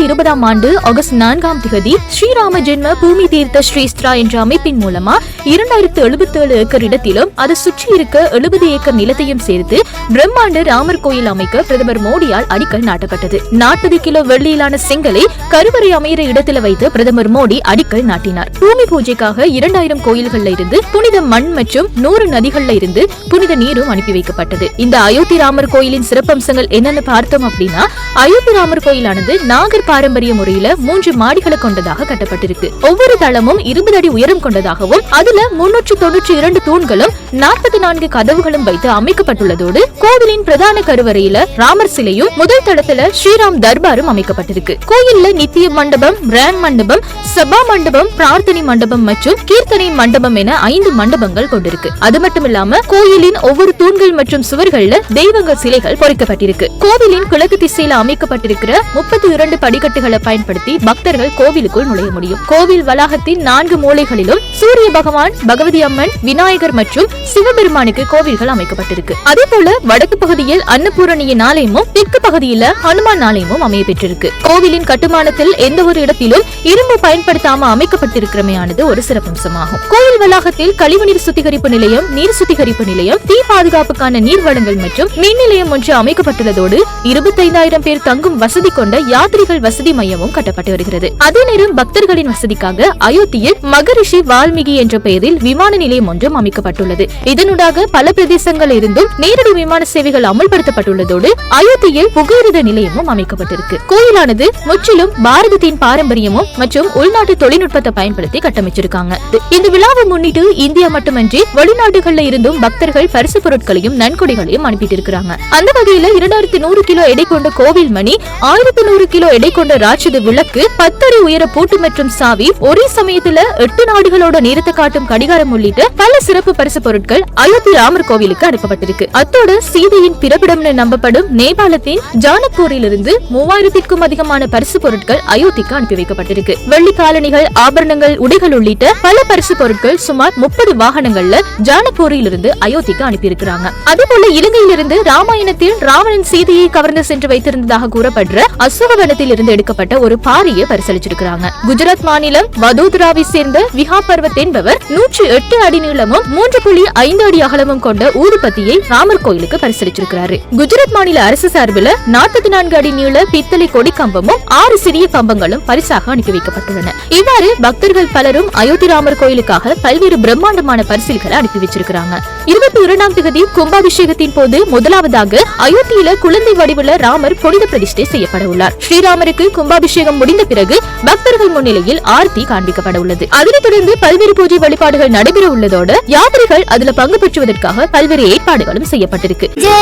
இரண்டாயிரத்தி இருபதாம் ஆண்டு ஆகஸ்ட் நான்காம் திகதி ஸ்ரீராம ஜென்ம பூமி தீர்த்த ஸ்ரீஸ்திரா என்ற அமைப்பின் மூலமா இரண்டாயிரத்து எழுபத்தி ஏழு ஏக்கர் இடத்திலும் அதை சுற்றி இருக்க எழுபது ஏக்கர் நிலத்தையும் சேர்த்து பிரம்மாண்ட ராமர் கோயில் அமைக்க பிரதமர் மோடியால் அடிக்கல் நாட்டப்பட்டது. நாற்பது கிலோ வெள்ளியிலான செங்கலை கருவறை அமைகிற இடத்துல வைத்து பிரதமர் மோடி அடிக்கல் நாட்டினார். பூமி பூஜைக்காக இரண்டாயிரம் கோயில்கள்ல இருந்து புனித மண் மற்றும் நூறு நதிகள்ல இருந்து புனித நீரும் அனுப்பி வைக்கப்பட்டது. இந்த அயோத்தி ராமர் கோயிலின் சிறப்பம்சங்கள் என்னன்னு பார்த்தோம் அப்படின்னா அயோத்தி ராமர் கோயிலானது நாகர் பாரம்பரிய முறையில மூன்று மாடிகளை கொண்டதாக கட்டப்பட்டிருக்கு. ஒவ்வொரு தளமும் இருபது அடி உயரம் கொண்டதாகவும் அதுல முன்னூற்று தொன்னூற்றி இரண்டு தூண்களும் நாற்பத்தி நான்கு கதவுகளும் வைத்து அமைக்கப்பட்டுள்ளதோடு கோவிலின் பிரதான கருவறையில ராமர் சிலையும் முதல் தளத்துல ஸ்ரீராம் தர்பாரும் அமைக்கப்பட்டிருக்கு. கோயில்ல நித்திய மண்டபம் ரேங் மண்டபம் சபா மண்டபம் பிரார்த்தனை மண்டபம் மற்றும் கீர்த்தனை மண்டபம் என ஐந்து மண்டபங்கள் கொண்டிருக்கு. அது மட்டும் இல்லாம கோயிலின் ஒவ்வொரு தூண்கள் மற்றும் சுவர்கள்ல தெய்வங்கள் சிலைகள் பொறிக்கப்பட்டிருக்கு. கோவிலின் கிழக்கு திசையில அமைக்கப்பட்டிருக்கிற முப்பத்தி இரண்டு படிக்கட்டுகளை பயன்படுத்தி பக்தர்கள் கோவிலுக்குள் நுழைய முடியும். கோவில் வளாகத்தின் நான்கு மூலைகளிலும் சூரிய பகவான் பகவதி அம்மன் விநாயகர் மற்றும் சிவபெருமானுக்கு கோவில்கள் அமைக்கப்பட்டிருக்கு. அதே போல வடக்கு பகுதியில் அன்னபூரணியின் ஆலயமும் தெற்கு பகுதியில ஹனுமான் ஆலயமும் அமைய பெற்றிருக்கு. கோவிலின் கட்டுமானத்தில் எந்த ஒரு இடத்திலும் இரும்பு பயன்படுத்தாம அமைக்கப்பட்டிருக்கிறமையானது ஒரு சிறப்பம்சமாகும். கோவில் வளாகத்தில் கழிவுநீர் சுத்திகரிப்பு நிலையம் நீர் சுத்திகரிப்பு நிலையம் தீ பாதுகாப்புக்கான நீர் வளங்கள் மற்றும் மின் நிலையம் ஒன்று அமைக்கப்பட்டுள்ளதோடு இருபத்தைந்தாயிரம் பேர் தங்கும் வசதி கொண்ட யாத்திரிகள் வசதி மையமும் கட்டப்பட்டு வருகிறது. அதே நேரம் பக்தர்களின் வசதிக்காக அயோத்தியில் மகரிஷி வால்மீகி என்ற பெயரில் விமான நிலையம் ஒன்றும் அமைக்கப்பட்டுள்ளது. இதனூடாக பல பிரதேசங்களில் இருந்தும் நேரடி விமான சேவைகள் அமுல்படுத்தப்பட்டுள்ளதோடு அயோத்தியில் புகையிரத நிலையமும் அமைக்கப்பட்டிருக்கு. கோயிலானது முற்றிலும் பாரதத்தின் பாரம்பரியமும் மற்றும் உள்நாட்டு தொழில்நுட்பத்தை பயன்படுத்தி கட்டமைச்சிருக்காங்க. இந்த விழாவை முன்னிட்டு இந்தியா மட்டுமன்றி வெளிநாடுகள்ல இருந்தும் பக்தர்கள் பரிசு பொருட்களையும் நன்கொடைகளையும் அனுப்பிட்டு இருக்காங்க அந்த வகையில இரண்டாயிரத்தி நூறு கிலோ எடை கொண்ட கோவில் மணி ஆயிரத்தி நூறு கிலோ எடை கொண்ட ராட்சத விளக்கு பத்தடி உயர பூட்டு மற்றும் சாவி ஒரே சமயத்துல எட்டு நாடுகளோட நேரத்தை காட்டும் கடிகாரம் உள்ளிட்ட பல சிறப்பு பரிசு பொருட்கள் பொருட்கள் அயோத்தி ராமர் கோவிலுக்கு அனுப்பப்பட்டிருக்கு. அத்தோடு சீதையின் பிறப்பிடம்னு நம்பப்படும் நேபாளத்தின் ஜானப்பூரிலிருந்து மூவாயிரத்திற்கும் அதிகமான பரிசு பொருட்கள் அயோத்திக்கு அனுப்பி வைக்கப்பட்டிருக்கு. வெள்ளி காலணிகள் ஆபரணங்கள் உடைகள் உள்ளிட்ட பல பரிசு பொருட்கள் சுமார் முப்பது வாகனங்கள்ல ஜானப்பூரிலிருந்து அயோத்திக்கு அனுப்பியிருக்கிறாங்க. அதே போல இலங்கையிலிருந்து ராமாயணத்தில் ராவணன் சீதையை கவர்ந்து சென்று வைத்திருந்ததாக கூறப்படுற அசோகவனத்தில் இருந்து எடுக்கப்பட்ட ஒரு பாரியை பரிசளிச்சிருக்கிறாங்க. குஜராத் மாநிலம் வதோதராவை சேர்ந்த விஹா பர்வத் என்பவர் நூற்றி எட்டு அடி நீளமும் மூன்று புள்ளி ஐந்து அடி அகலமும் கொண்ட ஊதுபத்தியை ராமர் கோயிலுக்கு பரிசளிச்சிருக்கிறாரு. குஜராத் மாநில அரசு சார்பில் நாற்பத்தி நான்கு அடி நீள பித்தளை கொடி கம்பமும் ஆறு சிறிய கம்பங்களும் பரிசாக அனுப்பி வைக்கப்பட்டுள்ளன. இவ்வாறு பக்தர்கள் பலரும் அயோத்தி ராமர் கோயிலுக்காக பல்வேறு பிரம்மாண்டமான பரிசில்களை அனுப்பி வச்சிருக்கிறாங்க. இருபத்தி இரண்டாம் தேதி கும்பாபிஷேகத்தின் போது முதலாவதாக அயோத்தியில குழந்தை வடிவுல ராமர் புனித பிரதிஷ்டை செய்யப்பட உள்ளார். ஸ்ரீராமருக்கு கும்பாபிஷேகம் முடிந்த பிறகு பக்தர்கள் முன்னிலையில் ஆர்த்தி காண்பிக்கப்பட உள்ளது. அதனைத் தொடர்ந்து பல்வேறு பூஜை வழிபாடுகள் நடைபெற உள்ளதோடு யாத்திரைகள் அதில் பங்கு பெற்றுவதற்காக பல்வேறு ஏற்பாடுகளும் செய்யப்பட்டிருக்கு. ஜே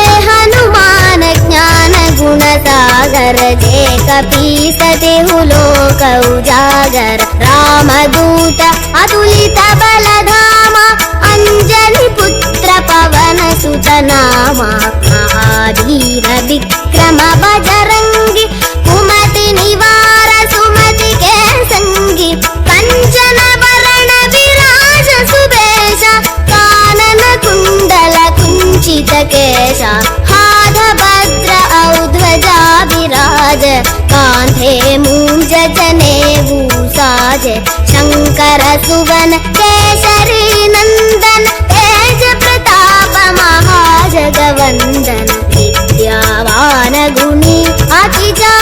கபீசதே உலோக உஜாகர. नामा महाधीर विक्रम बजरङ्गि कुमति निवार सुमति के सङ्गि कञ्चन वरण विराज सुबेश कानन कुण्डल कुञ्चित केश हाध भद्र औध्वजा विराज कान्धे मूञ्ज जने भूसाज शङ्कर सुवन केसरी नन्दन 一加